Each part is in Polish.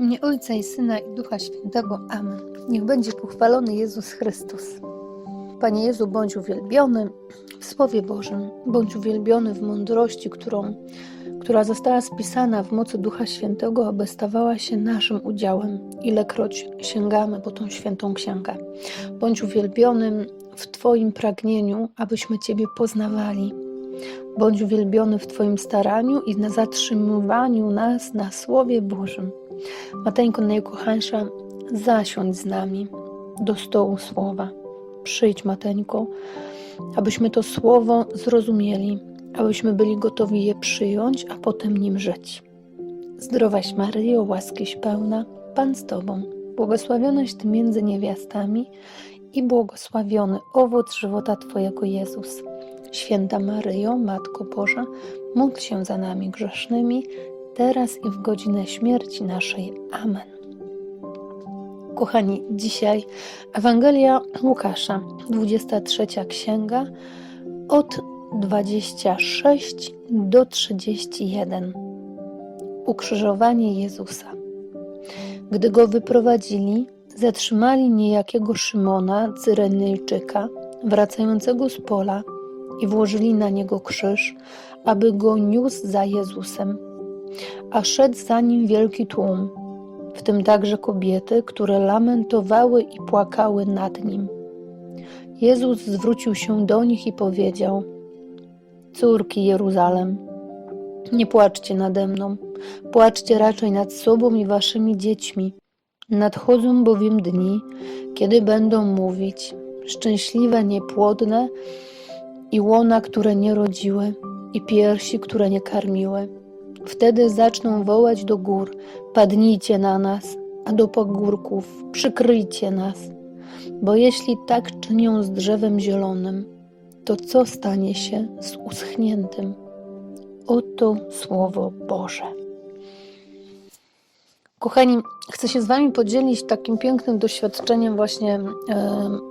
imię Ojca i Syna i Ducha Świętego. Amen. Niech będzie pochwalony Jezus Chrystus. Panie Jezu, bądź uwielbiony w Słowie Bożym, bądź uwielbiony w mądrości, którą, która została spisana w mocy Ducha Świętego, aby stawała się naszym udziałem, ilekroć sięgamy po tą świętą księgę. Bądź uwielbiony w Twoim pragnieniu, abyśmy Ciebie poznawali. Bądź uwielbiony w Twoim staraniu i na zatrzymywaniu nas na Słowie Bożym. Mateńko najkochańsza, zasiądź z nami do stołu słowa. Przyjdź, Mateńko, abyśmy to słowo zrozumieli, abyśmy byli gotowi je przyjąć, a potem nim żyć. Zdrowaś Maryjo, łaskiś pełna, Pan z Tobą, błogosławionaś Ty między niewiastami i błogosławiony owoc żywota Twojego Jezus. Święta Maryjo, Matko Boża, módl się za nami grzesznymi, teraz i w godzinę śmierci naszej. Amen. Kochani, dzisiaj Ewangelia Łukasza, 23 księga, od 26 do 31. Ukrzyżowanie Jezusa. Gdy go wyprowadzili, zatrzymali niejakiego Szymona, Cyrenejczyka, wracającego z pola i włożyli na niego krzyż, aby go niósł za Jezusem. A szedł za nim wielki tłum, w tym także kobiety, które lamentowały i płakały nad nim. Jezus zwrócił się do nich i powiedział: Córki Jeruzalem, nie płaczcie nade mną, płaczcie raczej nad sobą i waszymi dziećmi. Nadchodzą bowiem dni, kiedy będą mówić: Szczęśliwe niepłodne i łona, które nie rodziły, i piersi, które nie karmiły. Wtedy zaczną wołać do gór: Padnijcie na nas, a do pagórków przykryjcie nas. Bo jeśli tak czynią z drzewem zielonym, to co stanie się z uschniętym? Oto słowo Boże. Kochani, chcę się z Wami podzielić takim pięknym doświadczeniem właśnie e,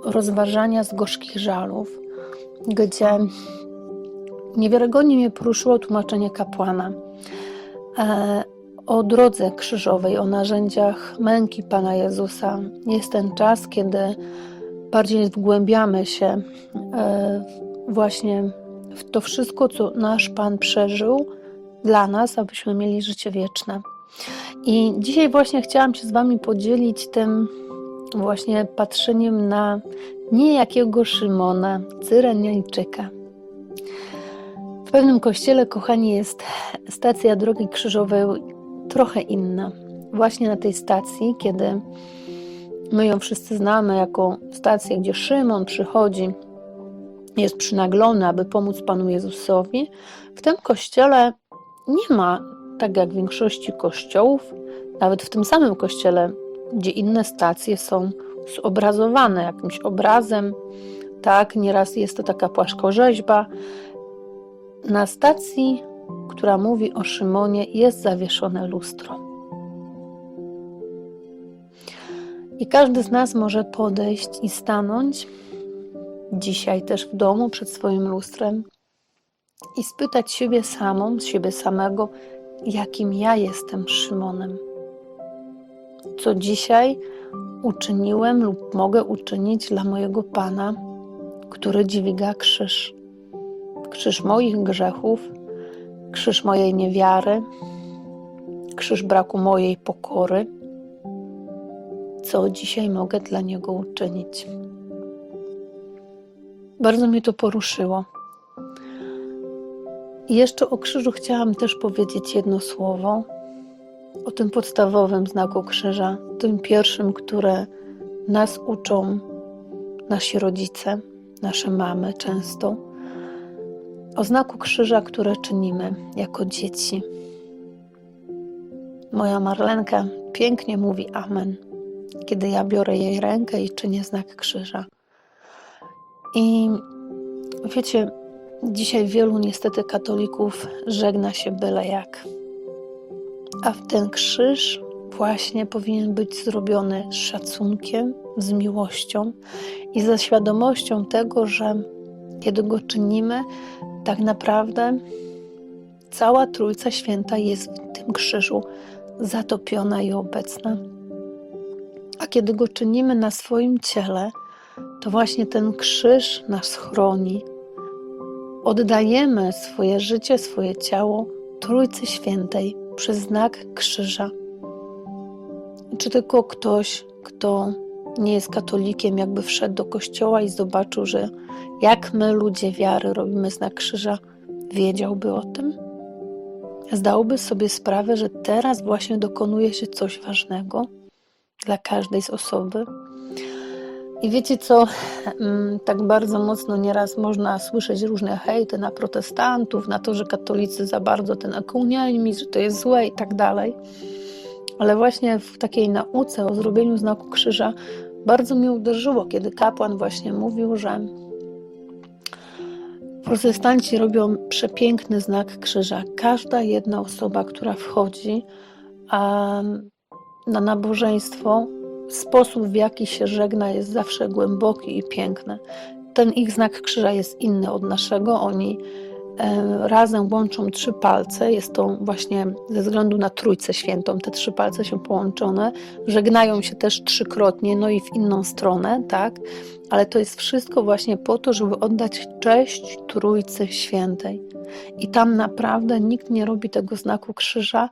rozważania z gorzkich żalów, gdzie niewiarygodnie mnie poruszyło tłumaczenie kapłana o drodze krzyżowej, o narzędziach męki Pana Jezusa. Jest ten czas, kiedy bardziej wgłębiamy się e, właśnie w to wszystko, co nasz Pan przeżył dla nas, abyśmy mieli życie wieczne. I dzisiaj właśnie chciałam się z Wami podzielić tym właśnie patrzeniem na niejakiego Szymona, Cyrenejczyka. W pewnym kościele, kochani, jest stacja drogi krzyżowej trochę inna. Właśnie na tej stacji, kiedy my ją wszyscy znamy jako stację, gdzie Szymon przychodzi, jest przynaglony, aby pomóc Panu Jezusowi, w tym kościele nie ma, tak jak w większości kościołów, nawet w tym samym kościele, gdzie inne stacje są zobrazowane jakimś obrazem, tak, nieraz jest to taka płaskorzeźba. Na stacji, która mówi o Szymonie, jest zawieszone lustro. I każdy z nas może podejść i stanąć dzisiaj też w domu przed swoim lustrem i spytać siebie samą, siebie samego, jakim ja jestem Szymonem. Co dzisiaj uczyniłem lub mogę uczynić dla mojego Pana, który dźwiga krzyż. Krzyż moich grzechów, krzyż mojej niewiary, krzyż braku mojej pokory. Co dzisiaj mogę dla Niego uczynić? Bardzo mnie to poruszyło. I jeszcze o krzyżu chciałam też powiedzieć jedno słowo, o tym podstawowym znaku krzyża, tym pierwszym, które nas uczą nasi rodzice, nasze mamy często, o znaku krzyża, które czynimy jako dzieci. Moja Marlenka pięknie mówi Amen, kiedy ja biorę jej rękę i czynię znak krzyża. I wiecie, dzisiaj wielu niestety katolików żegna się byle jak. A ten krzyż właśnie powinien być zrobiony z szacunkiem, z miłością i ze świadomością tego, że kiedy go czynimy, tak naprawdę cała Trójca Święta jest w tym krzyżu zatopiona i obecna. A kiedy go czynimy na swoim ciele, to właśnie ten krzyż nas chroni. Oddajemy swoje życie, swoje ciało Trójcy Świętej przez znak krzyża. Czy tylko ktoś, kto nie jest katolikiem, jakby wszedł do kościoła i zobaczył, że jak my, ludzie wiary, robimy znak krzyża, wiedziałby o tym? Zdałby sobie sprawę, że teraz właśnie dokonuje się coś ważnego dla każdej z osoby. I wiecie co, mm, tak bardzo mocno nieraz można słyszeć różne hejty na protestantów, na to, że katolicy za bardzo ten ekumenializm, że to jest złe i tak dalej. Ale właśnie w takiej nauce o zrobieniu znaku krzyża bardzo mnie uderzyło, kiedy kapłan właśnie mówił, że protestanci robią przepiękny znak krzyża. Każda jedna osoba, która wchodzi na nabożeństwo, sposób w jaki się żegna jest zawsze głęboki i piękny. Ten ich znak krzyża jest inny od naszego. Oni razem łączą trzy palce. Jest to właśnie ze względu na Trójcę Świętą. Te trzy palce się połączone. Żegnają się też trzykrotnie, no i w inną stronę, tak? Ale to jest wszystko właśnie po to, żeby oddać cześć Trójcy Świętej. I tam naprawdę nikt nie robi tego znaku krzyża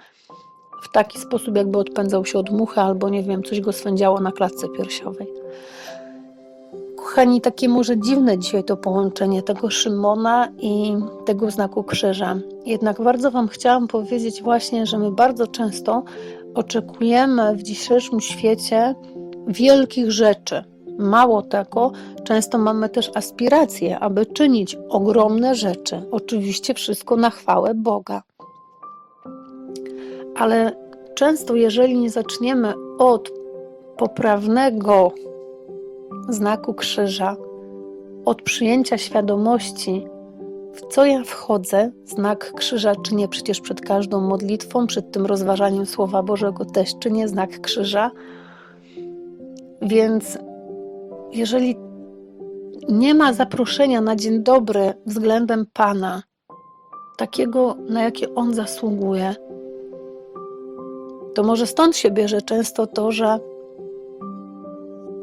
w taki sposób, jakby odpędzał się od muchy, albo nie wiem, coś go swędziało na klatce piersiowej. Kochani, takie może dziwne dzisiaj to połączenie tego Szymona i tego znaku krzyża. Jednak bardzo Wam chciałam powiedzieć właśnie, że my bardzo często oczekujemy w dzisiejszym świecie wielkich rzeczy. Mało tego, często mamy też aspiracje, aby czynić ogromne rzeczy. Oczywiście wszystko na chwałę Boga. Ale często, jeżeli nie zaczniemy od poprawnego znaku krzyża, od przyjęcia świadomości, w co ja wchodzę, znak krzyża czynię przecież przed każdą modlitwą, przed tym rozważaniem Słowa Bożego też czynię znak krzyża. Więc jeżeli nie ma zaproszenia na dzień dobry względem Pana, takiego, na jakie On zasługuje, to może stąd się bierze często to, że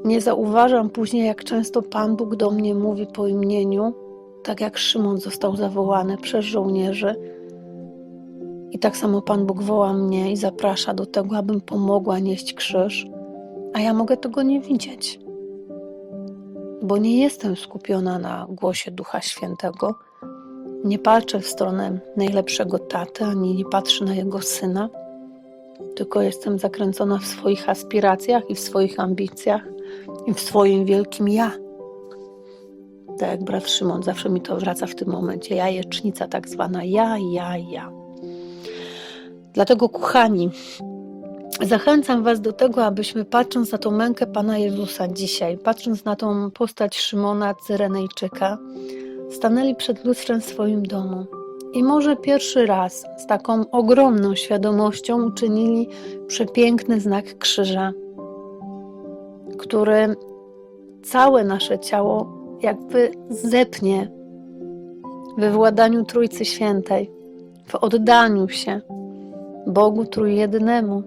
nie zauważam później, jak często Pan Bóg do mnie mówi po imieniu, tak jak Szymon został zawołany przez żołnierzy. I tak samo Pan Bóg woła mnie i zaprasza do tego, abym pomogła nieść krzyż, a ja mogę tego nie widzieć, bo nie jestem skupiona na głosie Ducha Świętego. Nie patrzę w stronę najlepszego taty, ani nie patrzę na jego syna, tylko jestem zakręcona w swoich aspiracjach i w swoich ambicjach w swoim wielkim ja. Tak jak brat Szymon, zawsze mi to wraca w tym momencie. Jajecznica tak zwana ja, ja, ja. Dlatego, kochani, zachęcam Was do tego, abyśmy patrząc na tą mękę Pana Jezusa dzisiaj, patrząc na tą postać Szymona Cyrenejczyka, stanęli przed lustrem w swoim domu i może pierwszy raz z taką ogromną świadomością uczynili przepiękny znak krzyża który całe nasze ciało jakby zepnie we władaniu Trójcy Świętej, w oddaniu się Bogu Trójjedynemu.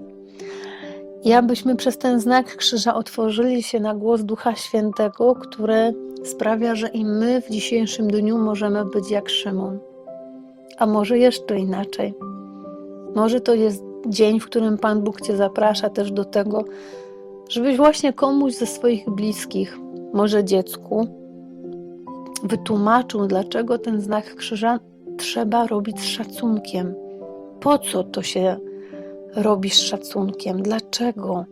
I abyśmy przez ten znak krzyża otworzyli się na głos Ducha Świętego, który sprawia, że i my w dzisiejszym dniu możemy być jak Szymon. A może jeszcze inaczej. Może to jest dzień, w którym Pan Bóg Cię zaprasza też do tego, żebyś właśnie komuś ze swoich bliskich, może dziecku, wytłumaczył, dlaczego ten znak krzyża trzeba robić z szacunkiem. Po co to się robi z szacunkiem? Dlaczego?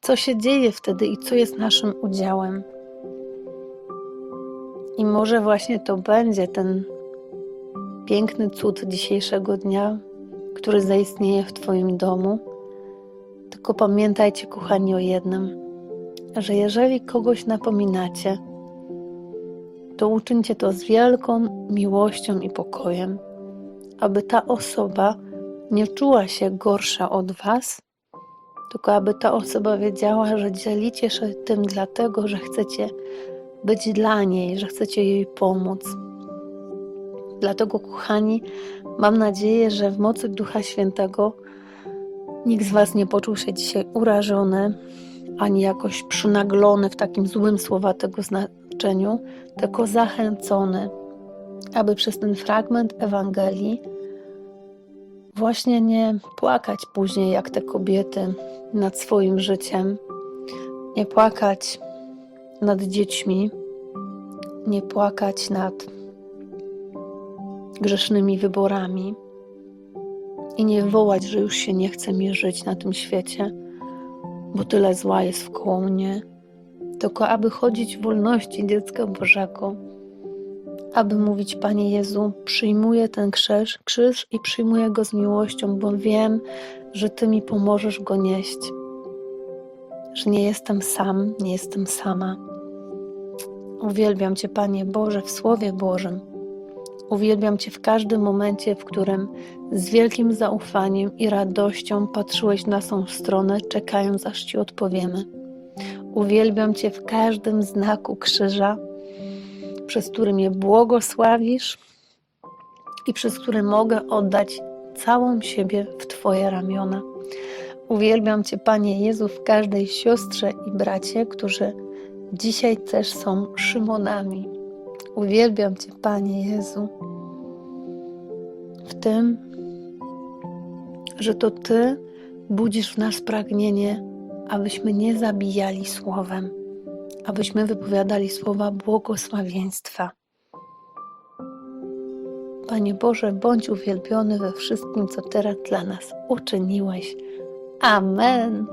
Co się dzieje wtedy i co jest naszym udziałem? I może właśnie to będzie ten piękny cud dzisiejszego dnia, który zaistnieje w Twoim domu tylko pamiętajcie, kochani, o jednym, że jeżeli kogoś napominacie, to uczyńcie to z wielką miłością i pokojem, aby ta osoba nie czuła się gorsza od Was, tylko aby ta osoba wiedziała, że dzielicie się tym dlatego, że chcecie być dla niej, że chcecie jej pomóc. Dlatego, kochani, mam nadzieję, że w mocy Ducha Świętego Nikt z Was nie poczuł się dzisiaj urażony, ani jakoś przynaglony w takim złym słowa tego znaczeniu, tylko zachęcony, aby przez ten fragment Ewangelii właśnie nie płakać później jak te kobiety nad swoim życiem, nie płakać nad dziećmi, nie płakać nad grzesznymi wyborami i nie wołać, że już się nie chce mi żyć na tym świecie, bo tyle zła jest wkoło mnie, tylko aby chodzić w wolności dziecka Bożego, aby mówić, Panie Jezu, przyjmuję ten krzyż, krzyż i przyjmuję go z miłością, bo wiem, że Ty mi pomożesz go nieść, że nie jestem sam, nie jestem sama. Uwielbiam Cię, Panie Boże, w Słowie Bożym. Uwielbiam Cię w każdym momencie, w którym z wielkim zaufaniem i radością patrzyłeś na tą stronę, czekając aż Ci odpowiemy. Uwielbiam Cię w każdym znaku krzyża, przez który mnie błogosławisz i przez który mogę oddać całą siebie w Twoje ramiona. Uwielbiam Cię, Panie Jezu, w każdej siostrze i bracie, którzy dzisiaj też są Szymonami. Uwielbiam Cię, Panie Jezu, w tym, że to Ty budzisz w nas pragnienie, abyśmy nie zabijali słowem, abyśmy wypowiadali słowa błogosławieństwa. Panie Boże, bądź uwielbiony we wszystkim, co teraz dla nas uczyniłeś. Amen.